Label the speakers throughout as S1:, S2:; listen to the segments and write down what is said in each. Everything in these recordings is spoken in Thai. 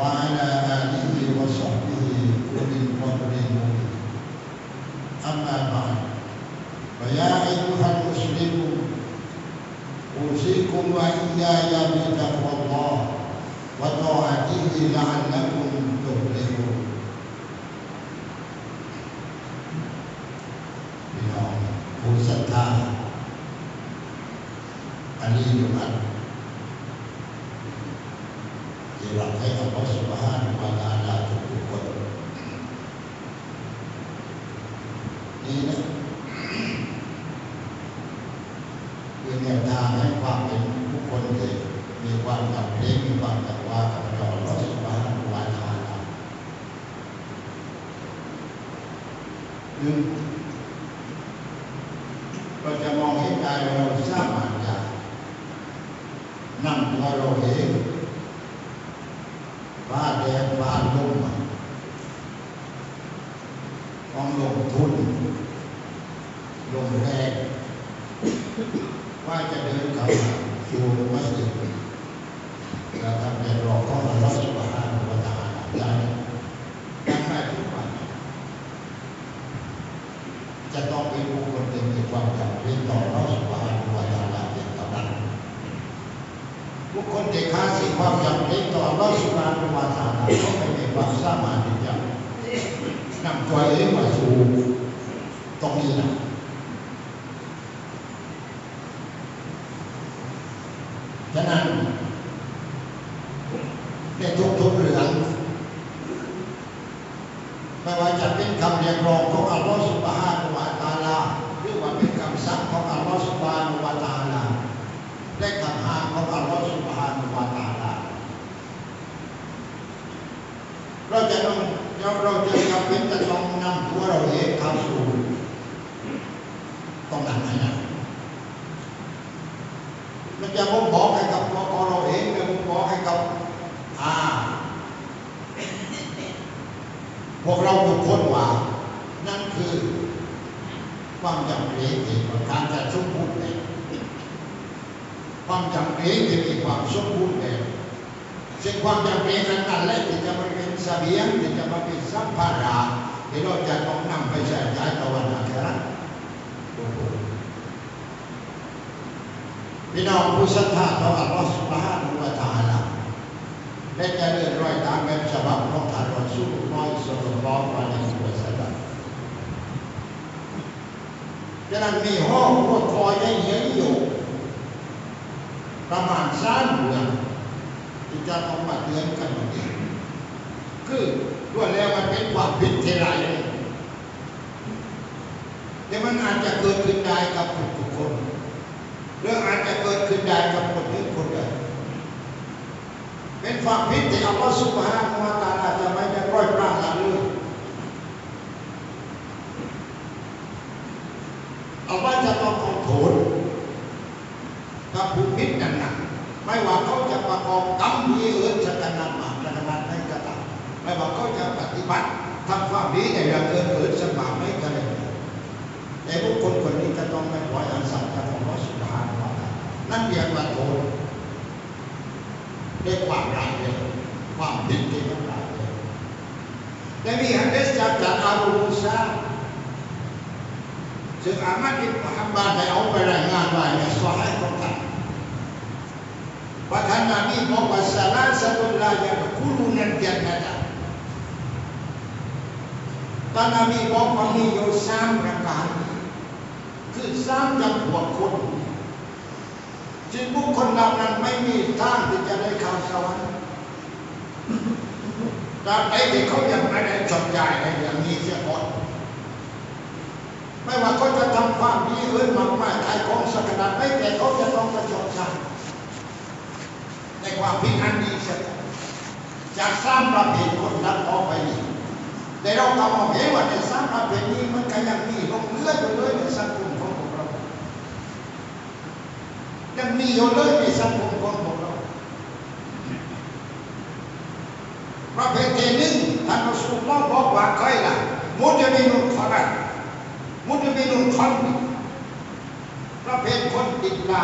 S1: وعلى اله وصحبه اولي الفضل المبين اما بعد فيا ايها المسلمون اوصيكم واياي بتقوى الله وطاعته لعلكم تفلحون พี่น้องผู้ศรัทธาอันนี้อยู่ คือแนวทางให้ความเป็นผู้คนเด็กมีความจำเป็นมีความตักวากับพระอัลลอฮฺสุบฮานะฮูวะตะอาลาหนึ่งเราจะมองเห็นกายเราสร้างมาจากนำตัวเราเองฟ้าแดดฟ้าลมต้องลงทุน ลงแรงว่าจะเดินเข้าสู่มัสยิดแล้วทำเป็นรอข้ออัลลอฮฺสุบฮานะฮูวะตะอาลาได้ยังได้ทุกวัน จะต้องเป็นบุคคลที่มีความจำเป็นต่อเราสุภาพวจาระเป็นเท่านั้นบุคคล ที่ขาดสิ่งความจำเป็นต่อเราสุภาพวจาระก็ไม่มีความสามารถที่จะนำตัวเองมาสู่ตรงนี้นะฉะนั้นในทุกๆเรื่องไม่ว่าจะเป็นคำเรียกร้องของอัลลอฮฺสุบฮานุวะตาลาหรือว่าเป็นคำสั่งของอัลลอฮฺสุบฮานุวะตาลาและคำห้ามของอัลลอฮฺสุบฮานุวะตาลา เราจะต้องเราจะจำเป็นจะต้องนำตัวเราเองเข้าสู่ตรงนั้นให้นะมันจะบ่งบอกให้กับตัวเราเองจะบ่งบอกให้กับอ่าพวกเราทุกคนว่า นั่นคือความจำเป็นที่ประการจะสมบูรณ์แบบความจำเป็นที่มีความสมบูรณ์แบบ ซึ่งความจำเป็นนั้นนั่นแหละที่จะมาเป็นเสบียงที่จะมาเป็นสัมภาระที่เราจะต้องนำไปใช้จ่ายต่อวันอาคราทุกคนพี่น้องผู้ศรัทธาต่ออัลลอฮฺสุบฮานะฮูวะตะอาลาและจะเดินรอยตามแบบฉบับของท่านรอซูลุลลอฮ์ศ็อลลัลลอฮุอะลัยฮิวะซัลลัมฉะนั้นมีห้องหัวคอยให้เห็นอยู่ประมาณสามเดือน จะต้องมาเตือนกันวันนี้คือด้วยแล้วมันเป็นความผิดเที่ร้ายแรงแต่มันอาจจะเกิดขึ้นได้กับทุกๆคนหรืออาจจะเกิดขึ้นได้กับคนหนึ่งคนใดเป็นความผิดที่อัลลอฮฺสุบฮานะฮูวะตะอาลาจะไม่ได้ปล่อยปละละเลยอัลลอฮฺจะต้องเอาโทษกับผู้ผิดนั้นนะไม่ว่าเขาจะประกอบกรรมดีเอิญจะกันนำมาจะกันนำให้กระทำไม่ว่าเขาจะปฏิบัติทำความดีในเรื่องเอิญเอิญสบายไม่กระไรแต่บุคคลคนนี้จะต้องไม่ปล่อยอันสัตย์จากอัลลอฮฺสุบฮานะฮูวะตะอาลานั่น เรียกว่าโทษด้วยความร้ายแรงความผิดที่มันร้ายแรงและมีฮะดีษจากจากอาบูมูซาซึ่งอามัดอิบมุฮัมมัดได้เอาไปรายงานไว้ในสหายของท่านว่าท่านนบีบอกว่าสลาสตุลลายัดคุลูนันจันนะท่านนบีบอกว่ามีอยู่สามประการคือสามจำพวกคน จึงบุคคลเหล่านั้นไม่มีทางที่จะได้เข้าสวรรค์ตราบใดที่เขายังไม่ได้จดใจในเรื่องนี้เสียก่อนไม่ว่าเขาจะทำความดีเอื่นมากมายใครของสักขนาดไม่แต่เขาจะต้องประจบใจในความผิดอันนี้เสียก่อนจากสามประเภทคนนั้นออกไปนี้แต่เราก็มองเห็นว่าในสร้ามประเภทนี้มันก็ยังมีลงเลือดอยู่เลยในสังคมของพวกเรา ยังมีอยู่เลยในสังคมของพวกเราประเภทที่หนึ่งท่านรอสูลุลลอฮ์บอกว่าใครล่ะมุจมินุนขอรัดมุจมินุนคอนประเภทคนติดเหล้า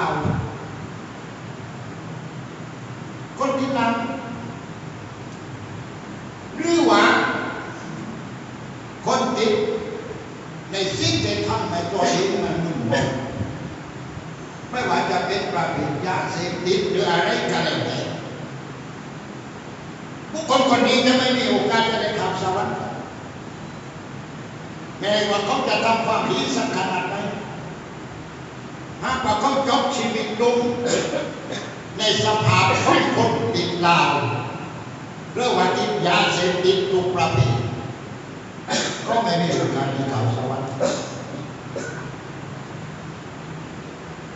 S1: คนติดเหล้าวรือว่า คนติดในสิ่งที่ทำให้ตัวเองมันมึนงงไม่ว่าจะเป็นประเภทยาเสพติดหรืออะไรก็แล้วแต่บุคคลคนนี้จะไม่มีโอกาสจะได้ขับสวรรค์แม้ ว่าเขาจะทำความดีสักขนาดไหนหากว่าเขาจบชีวิตลงในสภาพของคนติดเหล้าหรือว่าติดยาเสพติดทุกประเภทก็ไม่มีโอกาสที่เขาสวรรค์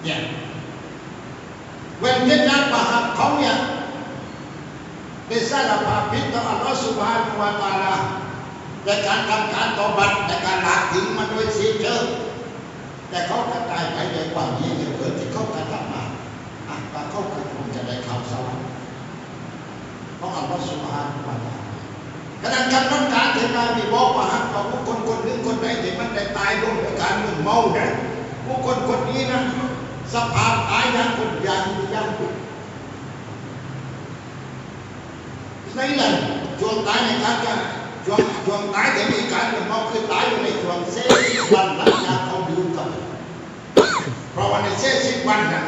S1: เนี่ยเว้นที่นักมหาเขาเนี่ยได้สารภาพผิดต่ออัลลอฮฺสุบฮานุวะตาลา ในการทำการต่อบัตในการละทิ้งมันโดยสิ้นเชิงแต่เขากระจายไปในความนี้เกิดที่เขากระทำมาอะว่าเขาก็คงจะได้ข้าวสวรเพราะอัลลอฮฺสุบฮานุวะตะอาลาขณะการนั้นการเทนามีบอกว่าหากว่าบุคคลคนหนึ่งคนใดที่มันได้ตายลงด้วยการมึนเมานะบุคคลคนนี้นะสภาพตายอย่างคนอย่างอย่างในนั้นช่วงตายในการจะ ช่วงช่วงตายที่มีการมึนเมาคือตายอยู่ในช่วงเสิบวันหลังจากเขาดื่มกับเพราะว่าในเซสิบวันนั้น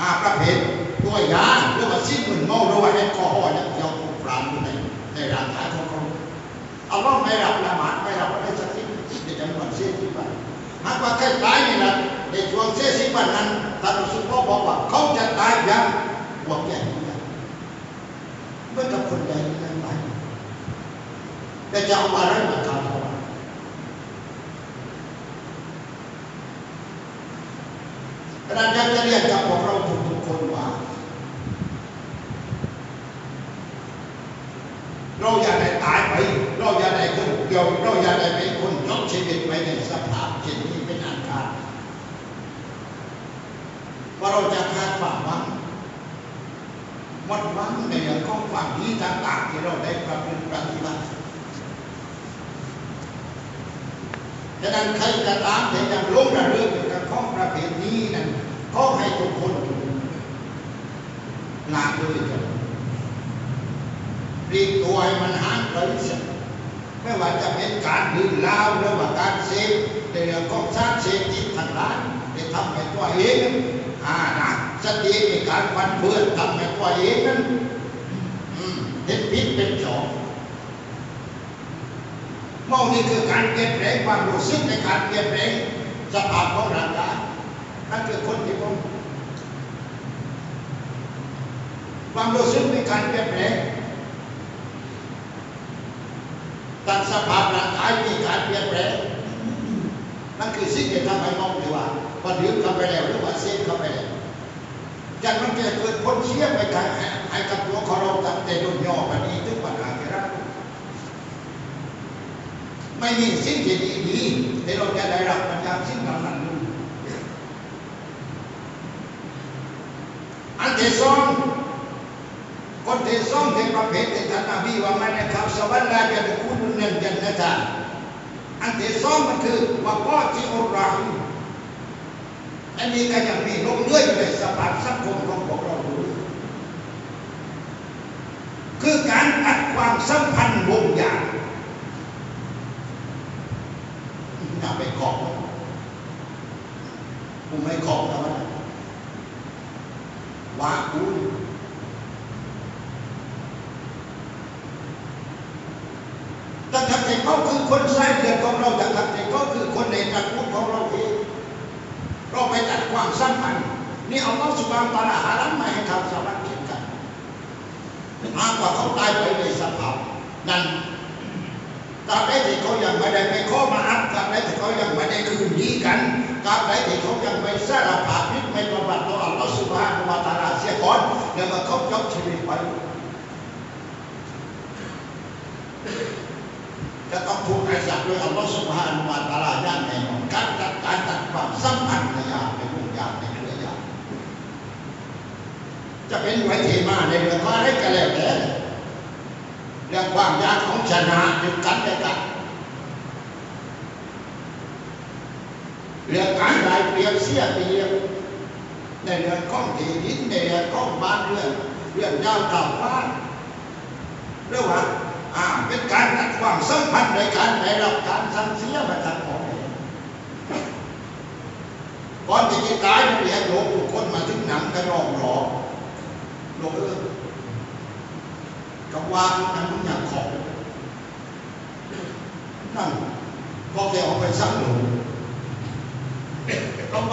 S1: อาประเภทตัวยาหรือว่าสิ่งมึนเมาหรือว่าแอลกอฮอล์เนี่ยยังคงปรามอยู่ในในร่างกายของเขาเอัลลอไม่รับละหมาดไม่รับอะไรสักทีในจำนวนเสียสิบวันหากว่าแค่ตายนี่นะในช่วงเสียสิบวันนั้นท่านรอซูลก็บอกว่าเขาจะตายอย่างหวังแก่นี้นะเมื่อกับคนใดที่นั่นตายแต่ จะเอาอะไรมาทำเขาขณะนั้นจะเรียกกับพวกเราทุกๆคนว่า เราอย่าได้ตายไป เราอย่าได้คนเดียวเราอย่าได้เป็นคนยกชีวิตไปในสภาพเช่นนี้เป็นอันขาดว่าเราจะขาดความหวังหมดวังในเรื่องของความดีต่างๆที่เราได้ประพฤติปฏิ บัติฉะนั้นใครจะตามแต่ยังลงระเรื่องเกี่ยวกับข้องประเภทนี้นั้นขอให้ทุกคนลาด้วยกันปลีกตัวให้มันห่างไกลเสียไม่ว่าจะเป็นการดื่มเหล้าหรือว่าการเสพในเรื่องของสารเสพติดทั้งหลายได้ทำให้ตัวเองนั้นอ่านสติในการฟันเฟือนทำให้ตัวเองนั้นอืมเห็นพิษเป็น สองมอนี่คือการเปลี่ยนแปลงความรู้สึกในการเปลี่ยนแปลงสภาพของร่างกายนั่นคือคนที่ผมความรู้สึกในการเปลี่ยนแปลงตั้งสภาพร่างกายมีการเปลี่ยนแปลงนั่นคือสิ่งที่ทำให้มองดีว่าพอดื่มเข้าไปแล้วหรือว่าเสพเข้าไปแล้วจากมันจะเกิดผลเสียไปกับให้กับตัวของเราตั้งแต่โดนย่อไปนี้ถึงปัญหาที่รัก ไม่มีสิ่งที่ดีๆที่เราจะได้รับมาจากสิ่งเหล่านั้นเลยอันที่สองคนที่สองเป็นประเภทที่ท่านนบีว่ามันนครับสวรรค์ลาจะเป็นคุณเงินกันนะจ๊ะอันที่สองมันคือว่าพ่อที่อุราฮิอันนี้ก็ยังมีลงเลื่อยอยู่ในสภาพสังคมของพวกเราดูคือการตัดความสัมพันธ์วงอย่าไปขอบ กูไม่ขอบนะวะว่ากูแต่ทั้งที่เขาคือคนสายเลือดของเราแต่ทั้งที่เขาคือคนในตระกูลของเราเองเราไปตัดความสัมพันธ์นี่เอาเราสุบานตาลาหารัมมาให้ทำสมาธิกันมากกว่าเขาตายไปในสภาพนั้นตราบใดที่เขายังไม่ได้ไปข้อมาอัพตราบใดที่เขายังไม่ได้คืนดีกัน ตราบใดที่เขายังไม่สารภาพผิดไม่ประบัติต่ออัลลอฮฺสุบฮานุวะตาลาเสียก่อนแล้วมาเขาจบชีวิตไปจะต้องถูกไอ้สัตว์โดยอัลลอฮฺสุบฮานุวะตาลาย่างแน่นอนการจัดการตัดความสัมพันธ์ในยาในวงยาในเครือยามจะเป็นไวเทมาในเรื่องของอะไรก็แล้วแต่เรื่องความยากของชนะยึดกันและกัน เรื่องการได้เปรียบเสียเปรียบเรื่องของที่ดินในเรื่องของบ้านเรือนเรื่องยาวต่าบ้านเรื่องว่าอ่าเป็นการตัดความสัมพันธ์ในการได้รับการสั่งเสียมาจากพ่อแม่ก่อนที่จะตายเรียกโลกคนมาถึงหนังกระรองรอโลกเออกับวางนันมึงอยากของนั่นพอแกออกไปสั่งหนูกั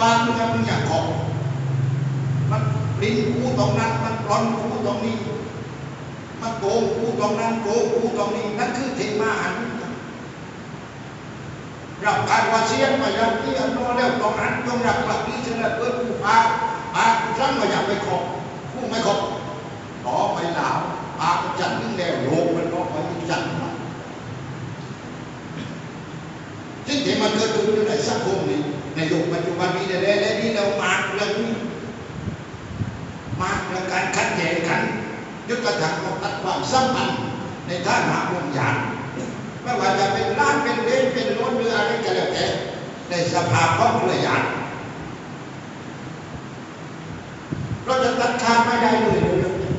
S1: บางมึงมึงอยากของมันปลิ้นกูตรงนั้น มันปลอนกูตรงนี้ มันโกงกูตรงนั้นโกงกูตรงนี้ นั่นคือเทมาอันรับการวาเสียนมาอย่างที่อันโน้นแล้วตรงนั้นต้องรับหลักนี้เสนอเกิดกูพาพากูสั่งมาอยากไปขอบกูไม่ขอบต่อไปหลาวพาจันนึงแล้วโลกมันก็ไปจันมาซึ่งที่มันเกิดขึ้นอยู่ในสังคมนี้ ในยุคปัจจุบันนี้และนี่เรามาเรื่องมาเรื่องการขัดแย้งกันยุทธจักรเราตัดความสัมพันธ์ในท่าหาวงยานไม่ว่าจะเป็นร้านเป็นเลนเป็นรถหรืออะไรก็แล้วแต่ในสภาพของเรือยานเราจะตัดขาดไม่ได้เลยเรื่องนี้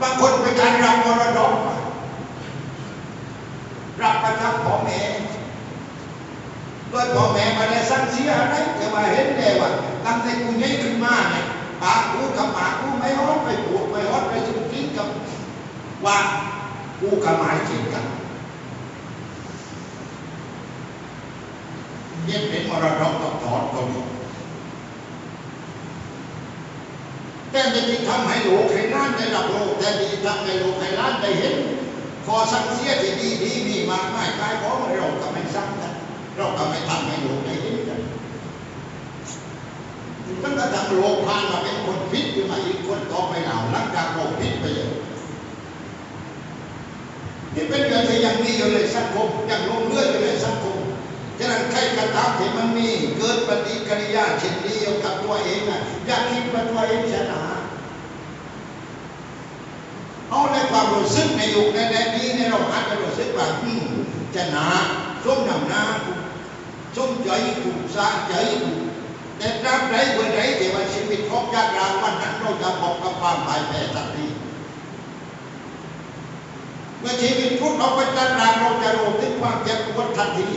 S1: บางคนเป็นการรับมรดกมารับประทับของแม่ โดยพ่อแม่มา ชียอะไรแต่ว่าเห็นได้ว่าตั้งแต่กูใหญ่ขึ้นมาเนี่ยปากกูกับปากกูไม่ฮอดไปปวดไม่ฮอดไปสุดทิ้งกับว่ากูกับหมายเช่นกันเย็นเป็นมรดกต้องถอนก็มีแต่จะที่ทำให้โลกให้ล้านได้รับโลกแต่ที่ทำให้โลกให้ล้านได้เห็นขอสังเสียที่ดีดีมีมากมายกายของเราก็ไม่ซ้ำกันเราก็ไม่ทำให้โลกได้เห็นกัน มันก็ทำโลกพานมาเป็นคนพิษขึ้นมาอีกคนต่อไปเหล่าหลังจากโลกพิษไปเลยนี่เป็นเรื่องที่ยังมีอยู่ในสังคมยังลงเลื่อดอยู่ในสังคมฉะนั้นใครกระทำที่มันมีเกิดปฏิกิริยาเช่นนี้เกี่ยวกับตัวเองนะอย่าคิดว่าตัวเองชนะเอาในความรู้สึกในยุคในแดนนี้ในเราอาจจะรู้สึกว่าอืมชนะส้มนำหน้าส้มใจกูสะใจกู แต่ตราบใดเมื่อใดที่ว่าชีวิตของยากรางวันนั้นเราจะบอกกับความพ่ายแพ้ทันทีเมื่อชีวิตพุทธเราไปตัดรางเราจะรู้ถึงความเจ็บปวดทันที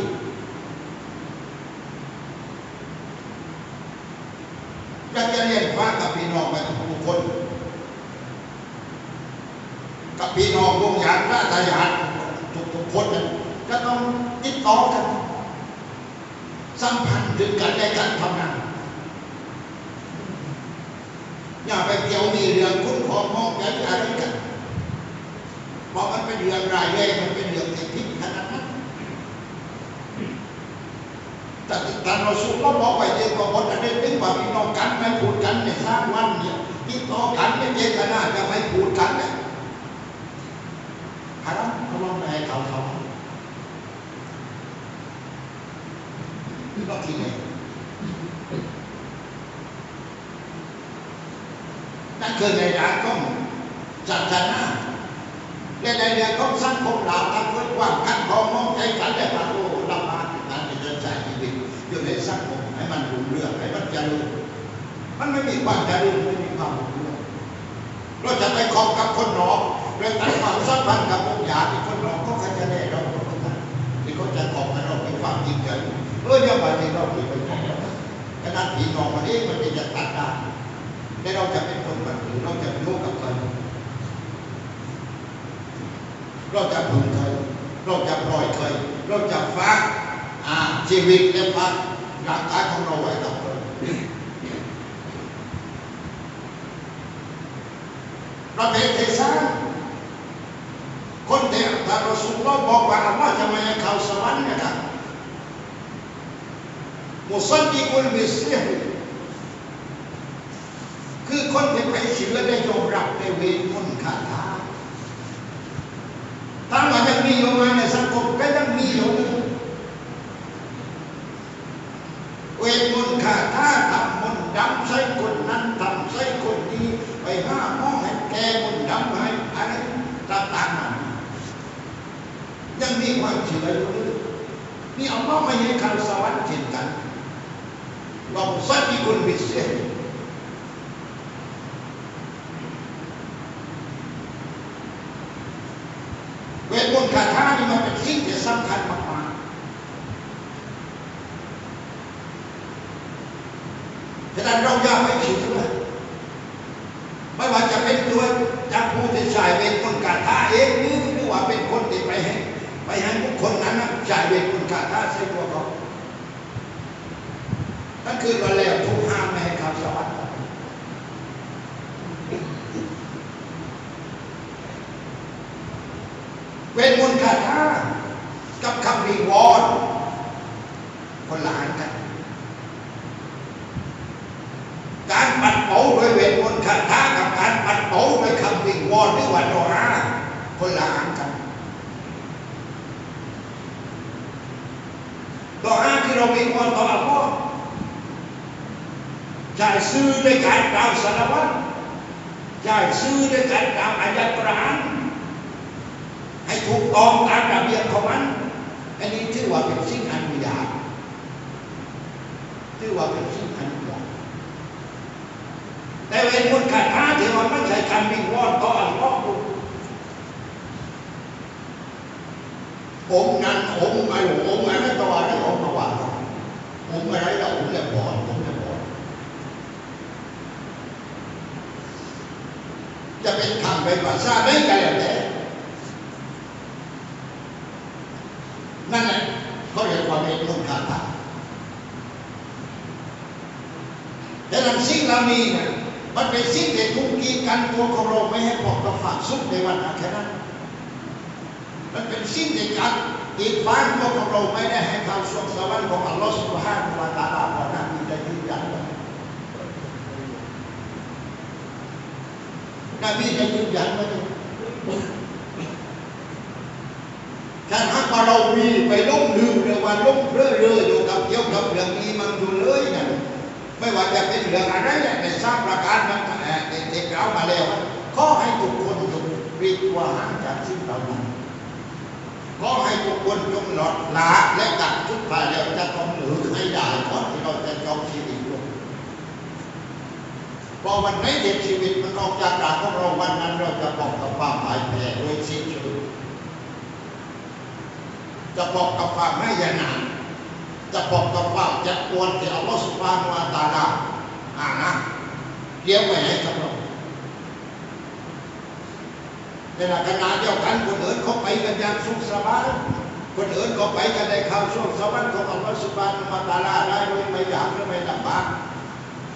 S1: อยากจะเรียนฟ้ากับพี่น้องไปทุกคน กับพี่น้องวงยานราชยานทุกๆคนนั้นจะต้องติดต่อกัน สัมพันธ์ถึงกันและกันทำงานอย่าไปเกี่ยว มีเรื่องคุ้นของมองกันอะไรกันเพราะมันเป็นเรื่องรายแรงมันเป็นเรื่องที่พิษขนาดนั้นแต่ตอนเราสู้เราบอกไว้เองว่าคนอันนี้ถึงว่าพี่น้องกันไม่พูดกันในสร้างวันเนี่ยติดต่อกันไม่เจตนาจะไม่พูดกันเนี่ยฮารัมเขาลองไปให้เขาเขาก็ทีนี้นั่ไหน คือในด้านของศาสนาและในเรื่องของสังคมเราทำเพื่อความกันพองมองใจกันและพระโอ้เรามาในการดำเนินใจชีวิตอยู่ในสังคมให้มันรุ่งเรืองให้มันเจริญมันไม่มีความเจริญไม่มีความรุ่งเรืองเราจะไปคบกับคนหนอกเรื่องตัดความสัมพันธ์กับวงค์ญาติคนหนอกก็จะได้เราคนนั้นที่เขาจะคบกันเราเป็นความจริงใจเออเนี่ยววันนี้เราที่ไปคบกันขนาดพี่น้องมันเองมันจะตัดได้ แต่เราจะเป็นคนแบบนี้เราจะรู้กับใครเราจะพึงใครเราจะปล่อยใครเราจะฝากอ่าชีวิตและฝากร่างกายของเราไว้กับใครประเภทเทศาคนที่ท่านรอสูลลอฮ์บอกว่าอัลลอฮ์จะมาให้เขาสวรรค์นะครับมุสัดดิกุลมิสลิฮ คือคนที่ไปเชื่อได้ยอมรับในเวทมนต์คาถาถามว่ายังมีอยู่ไหมในสังคมก็ยังมีอยู่เวทมนต์คาถาทำมนต์ดำใส่คนนั้นทำใส่คนนี้ไปห้าหมอให้แกมนต์ดำให้อะไรต่างๆนั้นยังมีความเชื่ออยู่นี่เอาล่อไม่ให้เขาสวรรค์เช่นกัน wa musaddiqun bis-sihr เวทมนต์คาถานี่มันเป็นสิ่งที่สำคัญมาก ๆฉะนั้นเราอย่าไปคิดเลยไม่ว่าจะเป็นตัวจากผู้ที่ใช้เวทมนต์คาถาเองหรือหรือว่าเป็นคนที่ไปให้ไปให้บุคคลนั้นนะใช้เวทมนต์คาถาใส่ตัวเขานั่นคือวันแล้วทุกห้ามไม่ให้เข้าสวรรค์ เวทมนต์คาถากับคำวิงวอนคนละอันกัน การปัดเป่าด้วยเวทมนต์คาถากับการปัดเป่าด้วยคำวิงวอนหรือว่าดออาคนละอันกันดออาที่เราวิงวอนต่ออัลลอฮ์จ่ายซื้อด้วยการกล่าวสารวัตรจ่ายซื้อด้วยการกล่าวอายะกรอานให้ถูกต้องตามระเบียบของมันอันนี้ถือว่าเป็นสิ่งอนุญาตถือว่าเป็นสิ่งอนุ แต่เวทมนต์คาถาที่ว่ามันใช้คำวิงวอนต่ออัลลอฮ์องค์นั้นองค์อะไรองค์อะไรต่ออะไรองค์มาว่าองค์อะไรเราองค์เนี่ยบอดองค์เนี่ยบอดจะเป็นคำเป็นภาษาได้กันแล้แต่นั่นแหละเขาเรียกว่าเป็นมุนคาถาดังนั้นสิ่งเหล่านี้เนี่ย มันเป็นสิ่งที่ทุกกีกันตัวของเราไม่ให้พอกกับฝักสุขในวันอาครามันเป็นสิ่งที่กัดอีกฝ่าตัวของเราไม่ได้ให้เข้าสู่สวรรค์ของอัลลอฮฺสุบฮานะวะตาลาเพรานั้นมีได้ยืนยันไว้นบีได้ยืนยันไว้ถ้าหากว่าเรามีไปล้มลืมเรื่องว่าล้มเพลอเรืออยู่กับเกี่ยวกับเรื่องนี้มันอยู่เลยนะ ไม่ว่าจะเป็นเรื่องอะไรเนี่ยในสร้างประการนั้นเอเด็กเรามาแล้วขอให้ทุกคนจงรีบว่าห่างจากสิ่งเหล่านั้นขอให้ทุกคนจงหลอดละและกัดทุกฝ่ายแล้วจะต้องหรือให้ได้ก่อนที่เราจะจองชีวิตลงพอวันไหนเด็กชีวิตมันออกจากปากของเราวันนั้นเราจะบอกกับความหมายแผ่โดยสิ้นเชิงจะบอกกับความไม่ยานาน จะบอกกับควาจะกวนที่อัลอสุบฮานะฮูวะตาลาอ่านะเกี่ยวไว้ให้กับเราในขณะเดียวกันคนอื่นเขาไปกันอย่างสุขสบายคนอื่นเขาไปกันในข้าวช่วงสวรรค์ของอัลลอฮฺสุบานะฮูวะตาลาได้โดยไม่ยากหรือไม่ลำบาก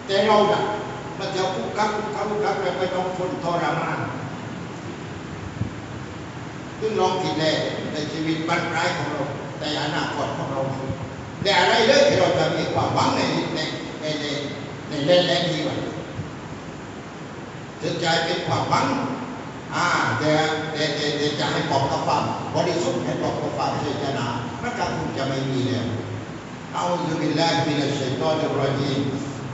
S1: แต่เราเนี่ยมันจะคุกคักคุกคักคุกคักไปต้องทนทรมานซึ่งลองคิดแน่ในชีวิตบรรปลายของเราในอนาคตของเรา แต่อะไรเลยที่เราจะมีความหวังในในในในในในในนี้มันจะใจเป็นความหวังอ่าแต่แต่แต่จะให้ปอกกระฟังบริสุทธิ์ให้ปอกกระฟังเจตนามันก็คงจะไม่มีแล้วเอาอยู่บินลาฮิมินัชตัยฏอนอัรเรา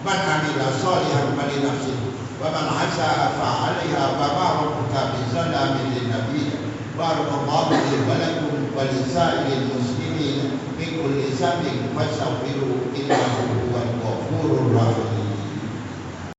S1: บ้านอันอามิลาซอลิฮันมาลินัฟซิวะมันอาซาฟะอะลัยฮาวะมารุกะบิซัลลามิลินนบีวะรุกาบอฮุลิวะลักุมวะลิซาอิลิน ذنب فاستغفروه انه هو الغفور الرحيم